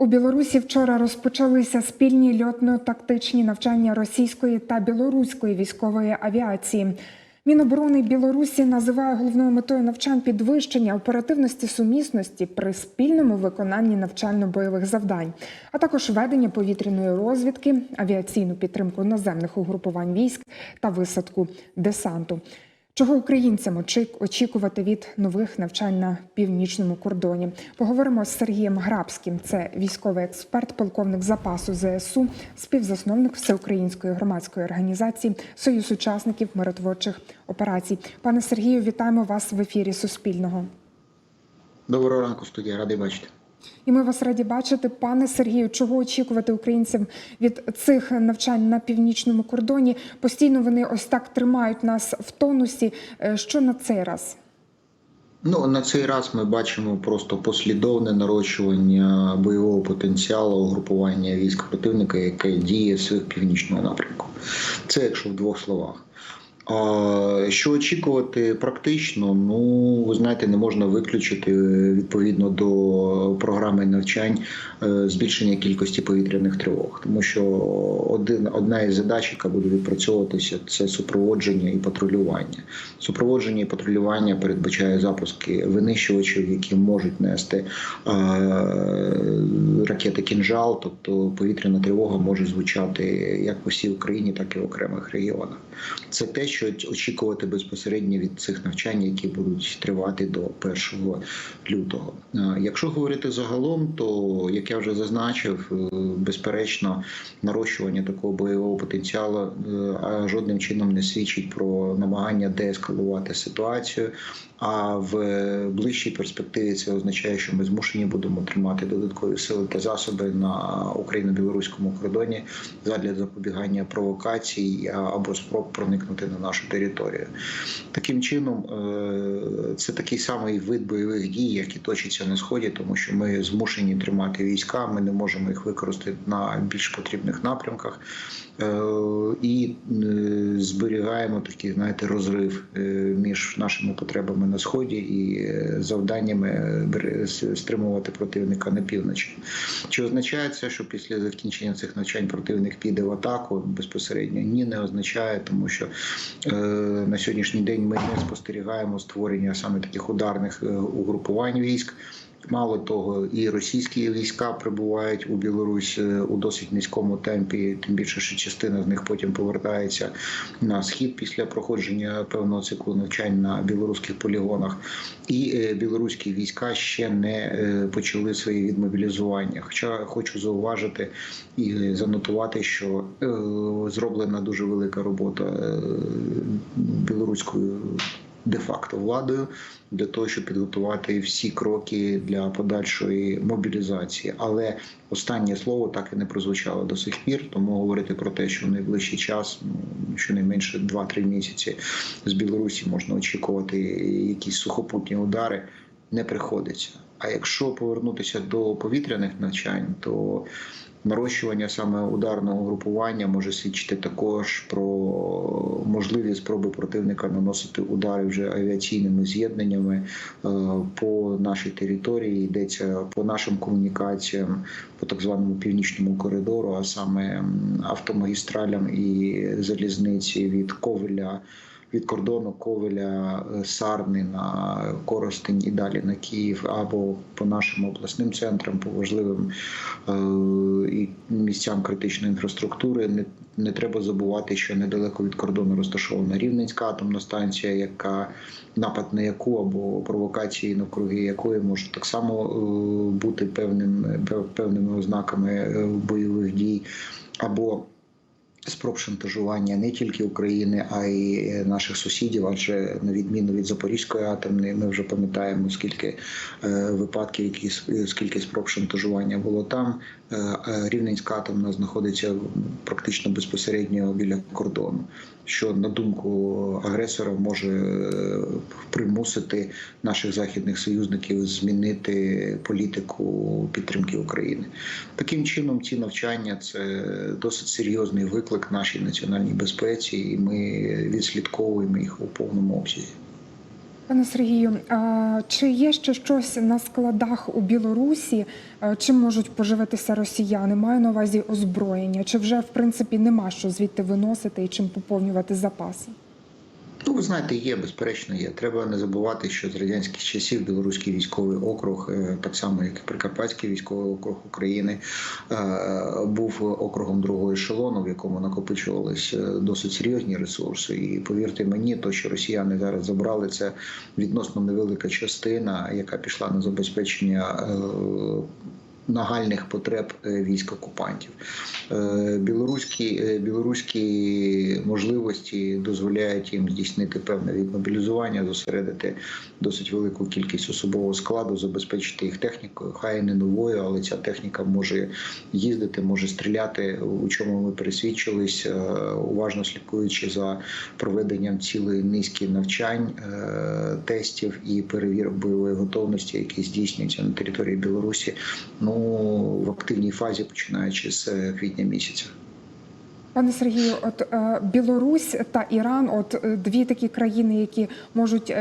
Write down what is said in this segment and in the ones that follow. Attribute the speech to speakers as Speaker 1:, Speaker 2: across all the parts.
Speaker 1: У Білорусі вчора розпочалися спільні льотно-тактичні навчання російської та білоруської військової авіації. Міноборони Білорусі називає головною метою навчань підвищення оперативності сумісності при спільному виконанні навчально-бойових завдань, а також ведення повітряної розвідки, авіаційну підтримку наземних угрупувань військ та висадку десанту. Чого українцям очікувати від нових навчань на північному кордоні? Поговоримо з Сергієм Грабським. Це військовий експерт, полковник запасу ЗСУ, співзасновник всеукраїнської громадської організації Союз учасників миротворчих операцій. Пане Сергію, вітаємо вас в ефірі Суспільного.
Speaker 2: Доброго ранку, студія, радий бачити.
Speaker 1: І ми вас раді бачити, пане Сергію. Чого очікувати українцям від цих навчань на північному кордоні? Постійно вони ось так тримають нас в тонусі. Е, Що на цей раз?
Speaker 2: Ну на цей раз ми бачимо просто послідовне нарощування бойового потенціалу угрупування військ противника, яке діє з північного напрямку. Це якщо в двох словах. Що очікувати практично? Ну ви знаєте, не можна виключити е, відповідно до програми навчань е, збільшення кількості повітряних тривог, тому що один одна із задач, яка буде відпрацьовуватися, це супроводження і патрулювання. Супроводження і патрулювання передбачає запуски винищувачів, які можуть нести е, ракети кінжал, тобто повітряна тривога може звучати як по всій Україні, так і в окремих регіонах. Це те, що очікувати безпосередньо від цих навчань, які будуть тривати до 1 лютого. Е, Якщо говорити загалом, то як я вже зазначив, е, безперечно, нарощування такого бойового потенціалу е, жодним чином не свідчить про намагання деескалувати ситуацію. А в ближчій перспективі це означає, що ми змушені будемо тримати додаткові сили та засоби на україно-білоруському кордоні задля запобігання провокацій або спроб проникнути на нашу територію. Таким чином, е, це такий самий вид бойових дій, як і точиться на сході, тому що ми змушені тримати війська, ми не можемо їх використати на більш потрібних напрямках. Е, І е, зберігаємо такий, знаєте, розрив між нашими потребами на сході і завданнями стримувати противника на півночі. Чи означає це, що після закінчення цих навчань противник піде в атаку безпосередньо? Ні, не означає, тому що на сьогоднішній день ми не спостерігаємо створення саме таких ударних е, угрупувань військ. Мало того, і російські війська прибувають у Білорусь е, у досить низькому темпі, тим більше, що частина з них потім повертається на схід після проходження певного циклу навчань на білоруських полігонах. І е, білоруські війська ще не е, почали своє відмобілізування. Хоча хочу зауважити і занотувати, що зроблена дуже велика робота білоруською де-факто владою для того, щоб підготувати всі кроки для подальшої мобілізації. Але останнє слово так і не прозвучало до сих пір. Тому говорити про те, що в найближчий час, ну щонайменше 2-3 місяці з Білорусі можна очікувати якісь сухопутні удари, не приходиться. А якщо повернутися до повітряних навчань, то нарощування саме ударного групування може свідчити також про можливі спроби противника наносити удари вже авіаційними з'єднаннями е, по нашій території. Йдеться по нашим комунікаціям, по так званому північному коридору, а саме автомагістралям і залізниці від Ковеля. Від кордону Ковеля, е, Сарни на Коростень і далі на Київ, або по нашим обласним центрам, по важливим е, і місцям критичної інфраструктури. Не, не треба забувати, що недалеко від кордону розташована Рівненська атомна станція, яка напад на яку або провокації навкруги якої може так само е, бути певним певними ознаками бойових дій, або спроб шантажування не тільки України, а й наших сусідів. Адже на відміну від Запорізької атомної, ми вже пам'ятаємо скільки е, випадків, які скільки спроб шантажування було там. Е, е, Рівненська атомна знаходиться практично безпосередньо біля кордону, що на думку агресора може е, примусити наших західних союзників змінити політику підтримки України. Таким чином, ці навчання це досить серйозний виклик нашій національній безпеці, і ми відслідковуємо їх у повному обсязі.
Speaker 1: Пане Сергію, чи є ще щось на складах у Білорусі, чим можуть поживитися росіяни? Маю на увазі озброєння. Чи вже в принципі нема що звідти виносити і чим поповнювати запаси?
Speaker 2: Ну, ви знаєте, є, безперечно, є. Треба не забувати, що з радянських часів Білоруський військовий округ, е, так само як і Прикарпатський військовий округ України, е, був округом другого ешелону, в якому накопичувалися досить серйозні ресурси. І повірте мені, то, що росіяни зараз забрали, це відносно невелика частина, яка пішла на забезпечення. Нагальних потреб е, військ окупантів Е, білоруські, е, білоруські можливості дозволяють їм здійснити певне відмобілізування, зосередити досить велику кількість особового складу, забезпечити їх технікою. Хай не новою, але ця техніка може їздити, може стріляти. У чому ми пересвідчились, уважно слідкуючи за проведенням цілої низки навчань, тестів і перевірок бойової готовності, які здійснюються на території Білорусі. Ну в активній фазі, починаючи з е, квітня місяця.
Speaker 1: Пане Сергію, от е, Білорусь та Іран, от е, дві такі країни, які можуть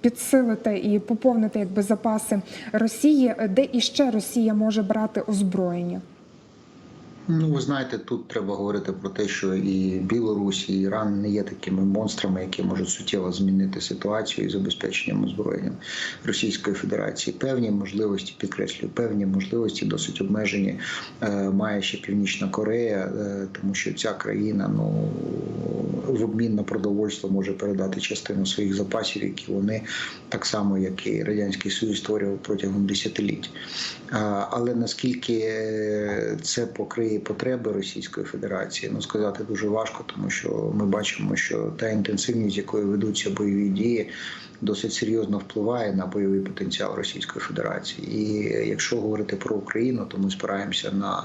Speaker 1: підсилити і поповнити якби запаси Росії, де іще Росія може брати озброєння?
Speaker 2: Ну, ви знаєте, тут треба говорити про те, що і Білорусь, і Іран не є такими монстрами, які можуть суттєво змінити ситуацію із забезпеченням озброєнням Російської Федерації. Певні можливості, підкреслюю, певні можливості досить обмежені е, має ще Північна Корея, е, тому що ця країна ну в обмін на продовольство може передати частину своїх запасів, які вони так само, як і радянський Союз, створював протягом десятиліть. Але наскільки це покриє потреби Російської Федерації, ну сказати дуже важко, тому що ми бачимо, що та інтенсивність, з якою ведуться бойові дії, досить серйозно впливає на бойовий потенціал Російської Федерації. І якщо говорити про Україну, то ми спираємося на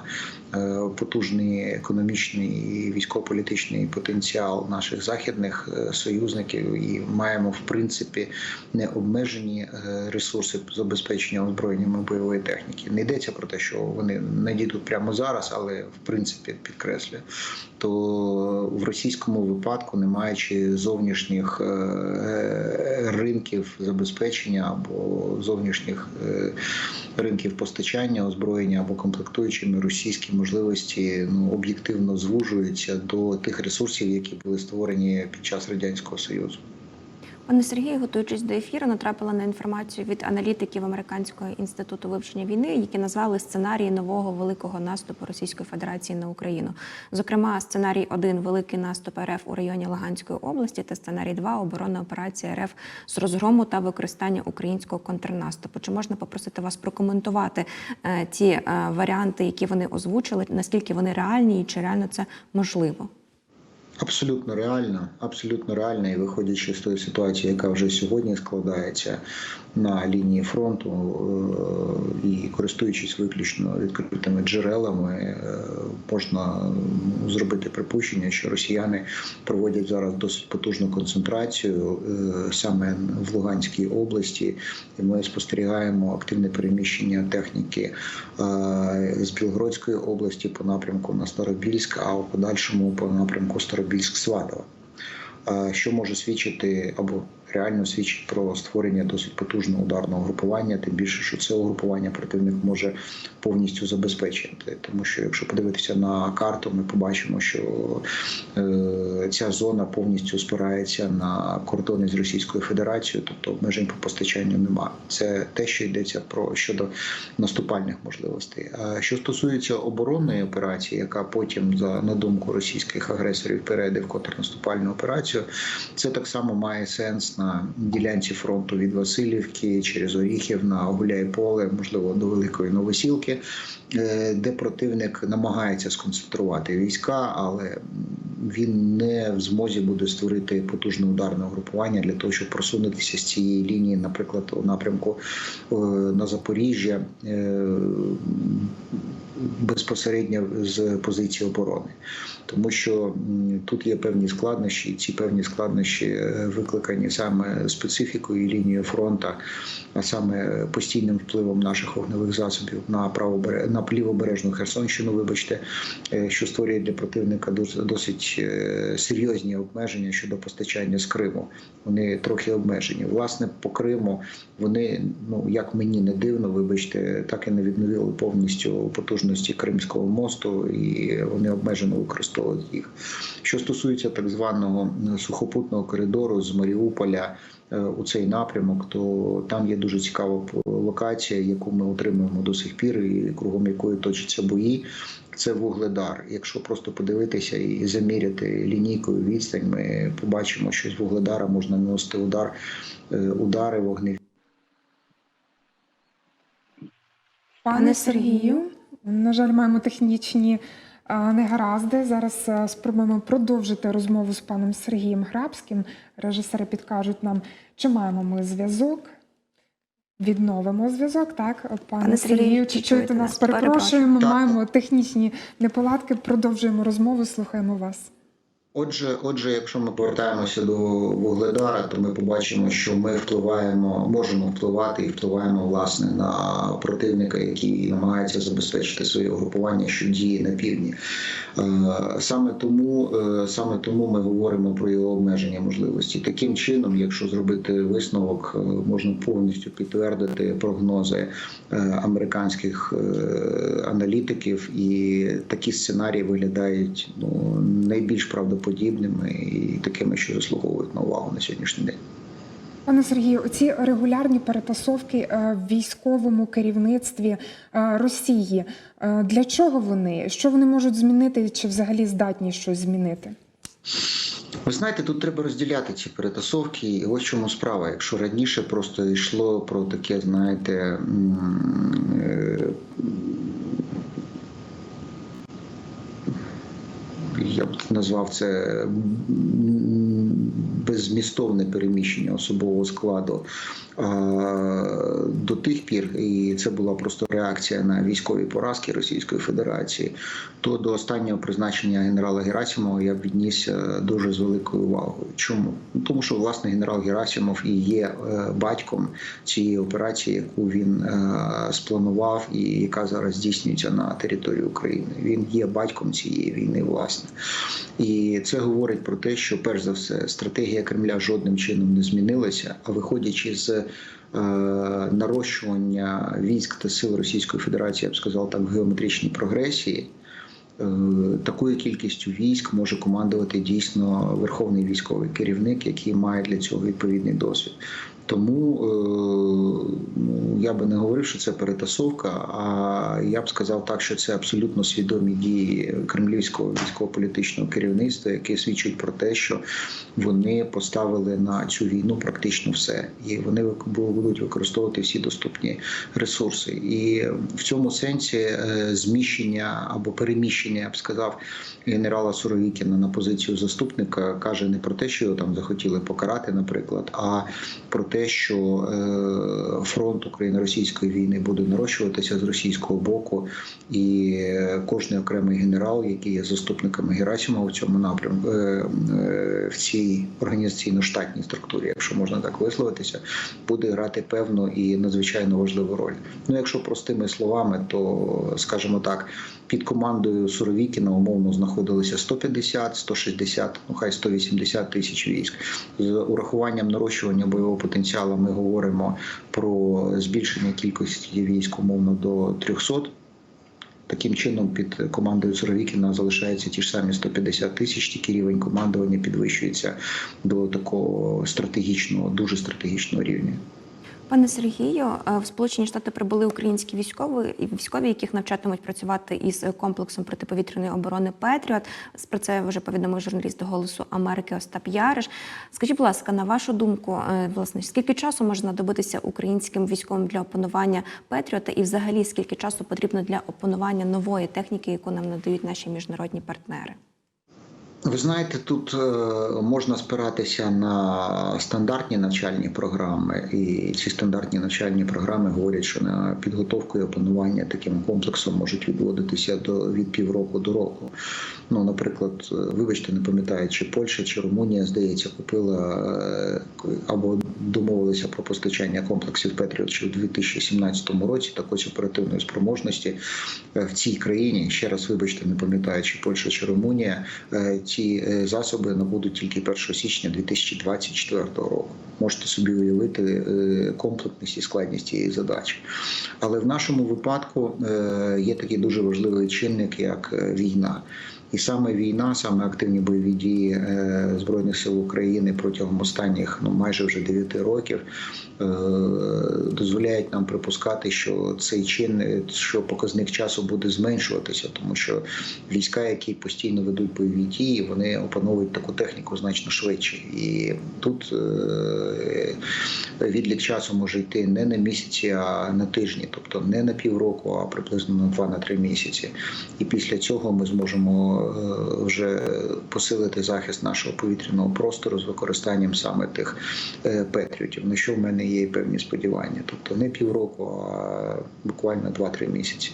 Speaker 2: потужний економічний і військово-політичний потенціал наших західних е, союзників і маємо в принципі необмежені е, ресурси забезпечення озброєннями бойової техніки. Не йдеться про те, що вони надійдуть прямо зараз, але в принципі підкреслюю, то в російському випадку, не маючи зовнішніх е, ринків забезпечення або зовнішніх е, ринків постачання озброєння або комплектуючими російські можливості ну об'єктивно звужуються до тих ресурсів, які були створені під час радянського союзу.
Speaker 3: Пане Сергію, готуючись до ефіру, натрапила на інформацію від аналітиків Американського інституту вивчення війни, які назвали сценарії нового великого наступу Російської Федерації на Україну. Зокрема, сценарій 1 великий наступ РФ у районі Луганської області та сценарій 2 оборонна операція РФ з розгрому та використання українського контрнаступу. Чи можна попросити вас прокоментувати е, ті е, варіанти, які вони озвучили, наскільки вони реальні і чи реально це можливо?
Speaker 2: Абсолютно реально, абсолютно реально, і виходячи з тої ситуації, яка вже сьогодні складається на лінії фронту, е, і користуючись виключно відкритими джерелами, е, можна зробити припущення, що росіяни проводять зараз досить потужну концентрацію е, саме в Луганській області, і ми спостерігаємо активне переміщення техніки з Білгородської області по напрямку на Старобільськ, а в подальшому по напрямку Старобільськ-Сватово. Е, Що може свідчити або реально свідчить про створення досить потужного ударного групування, тим більше, що це угрупування противник може повністю забезпечити. Тому що якщо подивитися на карту, ми побачимо, що е, ця зона повністю спирається на кордони з Російською Федерацією, тобто обмежень по постачанню немає. Це те, що йдеться про щодо наступальних можливостей. А що стосується оборонної операції, яка потім, за на думку російських агресорів, перейде в контрнаступальну операцію, це так само має сенс на ділянці фронту від Васильівки через Оріхів на Гуляйполе, можливо, до Великої Новосілки, е, де противник намагається сконцентрувати війська, але він не в змозі буде створити потужне ударне групування для того, щоб просунутися з цієї лінії, наприклад, у напрямку е, на Запоріжжя. Безпосередньо з позиції оборони, тому що тут є певні складнощі, і ці певні складнощі е, викликані саме специфікою лінією фронту, а саме постійним впливом наших вогневих засобів на правобере на лівобережну Херсонщину, вибачте, е, що створює для противника дос- досить е, серйозні обмеження щодо постачання з Криму. Вони трохи обмежені. Власне, по Криму вони, ну як мені не дивно, вибачте, так і не відновили повністю потужності Кримського мосту, і вони обмежено використовують їх. Що стосується так званого сухопутного коридору з Маріуполя е, у цей напрямок, то там є дуже цікава локація, яку ми отримуємо до сих пір, і кругом якої точаться бої. Це вугледар. Якщо просто подивитися і заміряти лінійкою відстань, ми побачимо, що з вугледара можна наносити удар, е, удари вогневі.
Speaker 1: Пане Сергію. На жаль, маємо технічні негаразди. Зараз спробуємо продовжити розмову з паном Сергієм Грабським. Режисери підкажуть нам, чи маємо ми зв'язок. Відновимо зв'язок, так, пане,
Speaker 3: Пане Сергію, чи чуєте нас?
Speaker 1: Перепрошуємо, маємо технічні неполадки. Продовжуємо розмову. Слухаємо вас.
Speaker 2: Отже, отже, якщо ми повертаємося до вугледара, то ми побачимо, що ми впливаємо, можемо впливати і впливаємо власне на противника, який намагається забезпечити своє угрупування, що діє на півдні. Е, Саме тому, е, саме тому ми говоримо про його обмеження можливості. Таким чином, якщо зробити висновок, е, можна повністю підтвердити прогнози американських аналітиків, і такі сценарії виглядають ну найбільш правдоподібними і такими, що заслуговують на увагу на сьогоднішній день.
Speaker 1: Пане Сергію, оці регулярні перетасовки е, в військовому керівництві е, Росії. е, Для чого вони? Що вони можуть змінити, чи взагалі здатні щось змінити?
Speaker 2: Ви знаєте, тут треба розділяти ці перетасовки. І ось в чому справа. Якщо раніше просто йшло про таке, знаєте, м, е, я б назвав це м, беззмістовне переміщення особового складу до тих пір, і це була просто реакція на військові поразки Російської Федерації, то до останнього призначення генерала Герасимова я б відніс е, дуже з великою увагою. Чому? Ну, Тому що власне генерал Герасимов і є е, батьком цієї операції, яку він е, спланував і яка зараз здійснюється на території України. Він є батьком цієї війни, власне. І це говорить про те, що перш за все стратегія Кремля жодним чином не змінилася, а виходячи з е, нарощування військ та сил Російської Федерації, я б сказав так, в геометричній прогресії. е, Такою кількістю військ може командувати дійсно верховний військовий керівник, який має для цього відповідний досвід. Тому е, ну, я би не говорив, що це перетасовка, а я б сказав так, що це абсолютно свідомі дії кремлівського військово-політичного керівництва, яке свідчить про те, що вони поставили на цю війну практично все, і вони будуть використовувати всі доступні ресурси. І в цьому сенсі е, зміщення або переміщення, я б сказав, генерала Суровікіна на позицію заступника каже не про те, що його там захотіли покарати, наприклад, а про те, що е, фронт україно-російської війни буде нарощуватися з російського боку, і е, кожний окремий генерал, який є заступниками Герасимова в цьому напрямку е, в цій організаційно-штатній структурі, якщо можна так висловитися, буде грати певну і надзвичайно важливу роль. Ну, якщо простими словами, то скажімо так, під командою Суровікіна умовно знаходилися 150, 160, ну хай 180 тисяч військ. З урахуванням нарощування бойового потенціалу ми говоримо про збільшення кількості військ умовно до 300. Таким чином, під командою Суровікіна залишається ті ж самі 150 тисяч, тільки рівень командування підвищується до такого стратегічного, дуже стратегічного рівня.
Speaker 3: Пане Сергію, е, в Сполучені Штати прибули українські військові, військові, яких навчатимуть працювати із комплексом протиповітряної оборони Петріот. Про це вже повідомив журналіст Голосу Америки Остап Яриш. Скажіть, будь ласка, на вашу думку, е, власне, скільки часу може знадобитися українським військовим для опанування Петріота, і взагалі скільки часу потрібно для опанування нової техніки, яку нам надають наші міжнародні партнери?
Speaker 2: Ви знаєте, тут е, можна спиратися на стандартні навчальні програми, і ці стандартні навчальні програми говорять, що на підготовку і опанування таким комплексом можуть відводитися до від півроку до року. Ну, наприклад, е, вибачте, не пам'ятаю, чи Польща, чи Румунія, здається, купила е, або домовилися про постачання комплексів Петріот ще у 2017 році. Так ось оперативної спроможності в цій країні. Ще раз вибачте, не пам'ятаю, чи Польща чи Румунія. Ці е, засоби набудуть тільки 1 січня 2024 року. Можете собі уявити е, комплексність і складність цієї задачі. Але в нашому випадку е, є такий дуже важливий чинник, як війна. І саме війна, саме активні бойові дії е, збройних сил України протягом останніх ну майже вже 9 років е, дозволяють нам припускати, що цей чин, е, що показник часу буде зменшуватися, тому що війська, які постійно ведуть бойові дії, вони опановують таку техніку значно швидше. І тут відлік часу може йти не на місяці, а на тижні, тобто не на півроку, а приблизно на 2-3 місяці. І після цього ми зможемо вже посилити захист нашого повітряного простору з використанням саме тих е, петріотів. На що в мене є певні сподівання. Тобто не півроку, а буквально 2-3 місяці.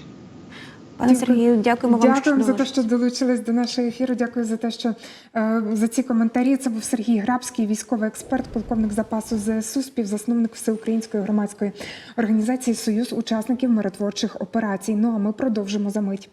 Speaker 3: Пане Сергію, дякуємо вам.
Speaker 1: Дякуємо за те, що долучились до нашого ефіру. Дякую за те, що е, за ці коментарі. Це був Сергій Грабський, військовий експерт, полковник запасу ЗСУ, співзасновник всеукраїнської громадської організації Союз учасників миротворчих операцій. Ну а ми продовжимо за мить.